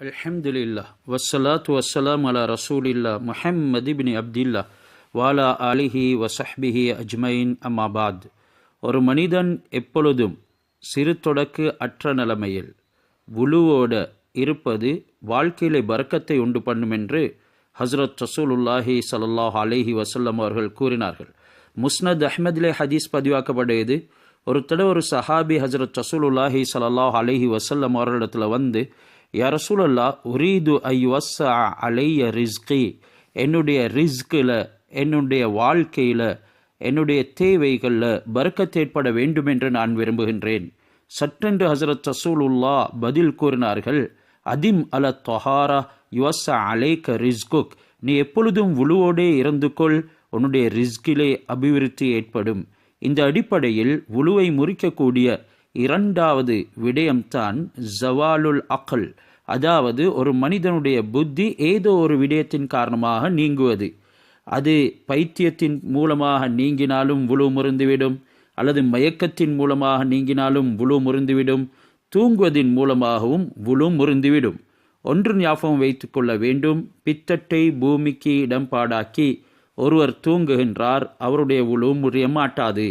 அலமதுல்லா வசலாத் வசலாம் அலா ரசூலில்லா முஹம்மது பின் அப்துல்லா வாலா அலிஹி வசஹ்பிஹி அஜ்மைன் அம்மாபாத் ஒரு மனிதன் எப்பொழுதும் சிறு தொடக்கு அற்ற நிலைமையில் உழுவோட இருப்பது வாழ்க்கையிலே பறக்கத்தை உண்டு பண்ணும் என்று ஹஸ்ரத் ரசூலுல்லாஹி ஸல்லல்லாஹு அலைஹி வசல்லம் அவர்கள் கூறினார்கள். முஸ்னத் அஹ்மதிலே ஹதீஸ் பதிவாக்கப்படையது ஒரு தடவை ஒரு சஹாபி ஹஜரத் ரசூலுல்லாஹி சல்லாஹ் அலிஹி வசல்லம் அவர்களிடத்தில் வந்து யா ரசூலல்லா உரீது ஐவஸ் அலைய ரிஸ்கி. என்னுடைய ரிஸ்கில் என்னுடைய வாழ்க்கையில் என்னுடைய தேவைகளில் பறக்கத் ஏற்பட வேண்டும் என்று நான் விரும்புகின்றேன். சற்றென்று ஹசரத் ரசூலுல்லா பதில் கூறினார்கள் அதிம் அல தொஹாரா யுவஸ் அலைக்க ரிஸ்குக். நீ எப்பொழுதும் உழுவோடே இருந்து கொள் உன்னுடைய ரிஸ்கிலே அபிவிருத்தி ஏற்படும். இந்த அடிப்படையில் உழுவை முறிக்கக்கூடிய இரண்டாவது விடயம்தான் ஜவாலுல் அகல். அதாவது ஒரு மனிதனுடைய புத்தி ஏதோ ஒரு விடயத்தின் காரணமாக நீங்குவது. அது பைத்தியத்தின் மூலமாக நீங்கினாலும் உழு முறிந்துவிடும் அல்லது மயக்கத்தின் மூலமாக நீங்கினாலும் உழு முறிந்துவிடும் தூங்குவதின் மூலமாகவும் உழு முறிந்துவிடும். ஒன்று ஞாபகம் வைத்து கொள்ள வேண்டும் பித்தட்டை பூமிக்கு இடம் பாடாக்கி ஒருவர் தூங்குகின்றார் அவருடைய உழு முறிய மாட்டாது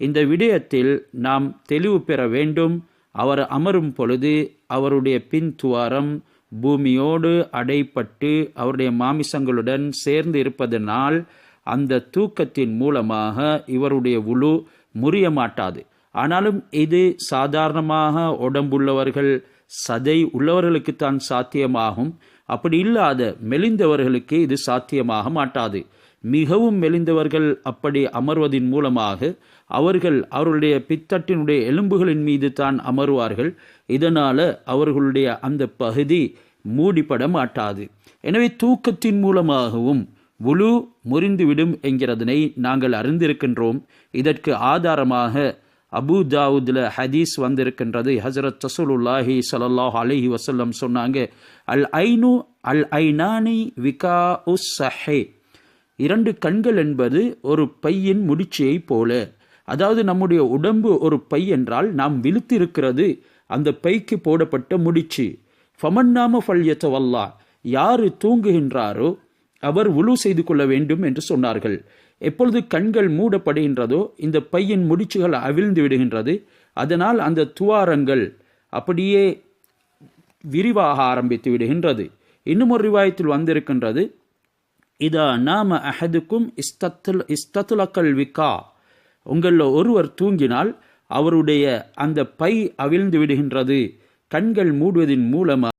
இந்த விடயத்தில் நாம் தெளிவு பெற வேண்டும். அவர் அமரும் பொழுது அவருடைய பின் துவாரம் பூமியோடு அடைப்பட்டு அவருடைய மாமிசங்களுடன் சேர்ந்து இருப்பதனால் அந்த தூக்கத்தின் மூலமாக இவருடைய உழு முறிய மாட்டாது ஆனாலும் இது சாதாரணமாக உடம்புள்ளவர்கள் சதை உள்ளவர்களுக்குத்தான் சாத்தியமாகும். அப்படி இல்லாத மெலிந்தவர்களுக்கு இது சாத்தியமாக மாட்டாது. மிகவும் மெலிந்தவர்கள் அப்படி அமர்வதின் மூலமாக அவர்கள் அவர்களுடைய பித்தட்டினுடைய எலும்புகளின் மீது தான் அமர்வார்கள். இதனால் அவர்களுடைய அந்த பகுதி மூடிப்பட மாட்டாது. எனவே தூக்கத்தின் மூலமாகவும் முழு முறிந்துவிடும் என்கிறதனை நாங்கள் அறிந்திருக்கின்றோம். இதற்கு ஆதாரமாக அபு தாவூதில் ஹதீஸ் வந்திருக்கின்றது. ஹசரத் ரசூலுல்லாஹி சலல்லாஹ் அலஹி வசல்லம் சொன்னாங்க அல் ஐனு அல் ஐனானி விகா உஸ் சஹே. இரண்டு கண்கள் என்பது ஒரு பையின் முடிச்சியை போல. அதாவது நம்முடைய உடம்பு ஒரு பை என்றால் நாம் விழுத்திருக்கிறது அந்த பைக்கு போடப்பட்ட முடிச்சு. ஃபமன்னாம ஃபல்யத்தவல்லா யாரு தூங்குகின்றாரோ அவர் உழு செய்து கொள்ள வேண்டும் என்று சொன்னார்கள். எப்பொழுது கண்கள் மூடப்படுகின்றதோ இந்த பையின் முடிச்சுகள் அவிழ்ந்து விடுகின்றது. அதனால் அந்த துவாரங்கள் அப்படியே விரிவாக ஆரம்பித்து விடுகின்றது. இன்னும் ஒரு ரிவாயத்தில் வந்திருக்கின்றது. இதா நாம அஹதுக்கும் இஸ்தத்துல இஸ்தத்துலக்கல் விக்கா. உங்களில் ஒருவர் தூங்கினால் அவருடைய அந்த பை அவிழ்ந்து விடுகின்றது. கண்கள் மூடுவதன் மூலமாக